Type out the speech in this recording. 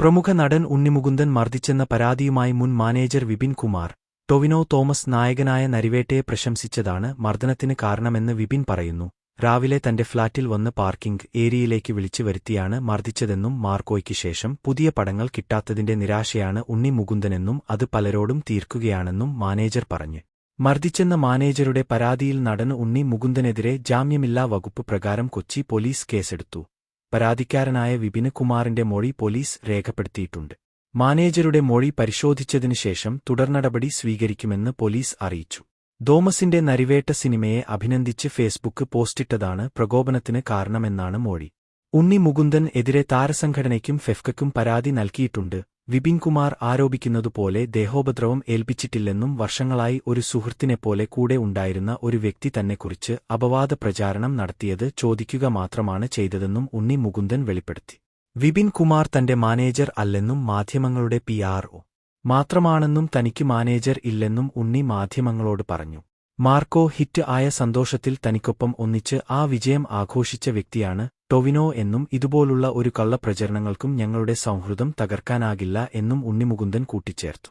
പ്രമുഖ നടൻ ഉണ്ണിമുകുന്ദൻ മർദ്ദിച്ചെന്ന പരാതിയുമായി മുൻ മാനേജർ വിപിൻ കുമാർ ടൊവിനോ തോമസ് നായകനായ നരിവേട്ടയെ പ്രശംസിച്ചതാണ് മർദ്ദനത്തിന് കാരണമെന്ന് വിപിൻ പറയുന്നു. രാവിലെ തന്റെ ഫ്ളാറ്റിൽ വന്ന് പാർക്കിംഗ് ഏരിയയിലേക്ക് വിളിച്ചു വരുത്തിയാണ് മർദ്ദിച്ചതെന്നും മാർക്കോയ്ക്ക് ശേഷം പുതിയ പടങ്ങൾ കിട്ടാത്തതിന്റെ നിരാശയാണ് ഉണ്ണി മുകുന്ദനെന്നും അത് പലരോടും തീർക്കുകയാണെന്നും മാനേജർ പറഞ്ഞു. മർദ്ദിച്ചെന്ന മാനേജരുടെ പരാതിയിൽ നടൻ ഉണ്ണി മുകുന്ദനെതിരെ ജാമ്യമില്ലാ വകുപ്പ് പ്രകാരം കൊച്ചി പോലീസ് കേസെടുത്തു. പരാതിക്കാരനായ വിപിന് കുമാറിന്റെ മൊഴി പോലീസ് രേഖപ്പെടുത്തിയിട്ടുണ്ട്. മാനേജരുടെ മൊഴി പരിശോധിച്ചതിനു ശേഷം തുടർനടപടി സ്വീകരിക്കുമെന്ന് പോലീസ് അറിയിച്ചു. തോമസിന്റെ നരിവേട്ട സിനിമയെ അഭിനന്ദിച്ച് ഫേസ്ബുക്ക് പോസ്റ്റിട്ടതാണ് പ്രകോപനത്തിന് കാരണമെന്നാണ് മൊഴി. ഉണ്ണി മുകുന്ദൻ എതിരെ താരസംഘടനയ്ക്കും ഫെഫ്കയ്ക്കും പരാതി നൽകിയിട്ടുണ്ട്. വിപിൻ കുമാർ ആരോപിക്കുന്നതുപോലെ ദേഹോപദ്രവം ഏൽപ്പിച്ചിട്ടില്ലെന്നും വർഷങ്ങളായി ഒരു സുഹൃത്തിനെപ്പോലെ കൂടെ ഉണ്ടായിരുന്ന ഒരു വ്യക്തി തന്നെക്കുറിച്ച് അപവാദ പ്രചാരണം നടത്തിയത് ചോദിക്കുക മാത്രമാണ് ചെയ്തതെന്നും ഉണ്ണി മുകുന്ദൻ വെളിപ്പെടുത്തി. വിപിൻ കുമാർ തന്റെ മാനേജർ അല്ലെന്നും മാധ്യമങ്ങളുടെ പി മാത്രമാണെന്നും തനിക്ക് മാനേജർ ഇല്ലെന്നും ഉണ്ണി മാധ്യമങ്ങളോട് പറഞ്ഞു. മാർക്കോ ഹിറ്റ് ആയ സന്തോഷത്തിൽ തനിക്കൊപ്പം ഒന്നിച്ച് ആ വിജയം ആഘോഷിച്ച വ്യക്തിയാണ് ടൊവിനോ എന്നും ഇതുപോലുള്ള ഒരു കള്ളപ്രചരണങ്ങൾക്കും ഞങ്ങളുടെ സൗഹൃദം തകർക്കാനാകില്ല എന്നും ഉണ്ണിമുകുന്ദൻ കൂട്ടിച്ചേർത്തു.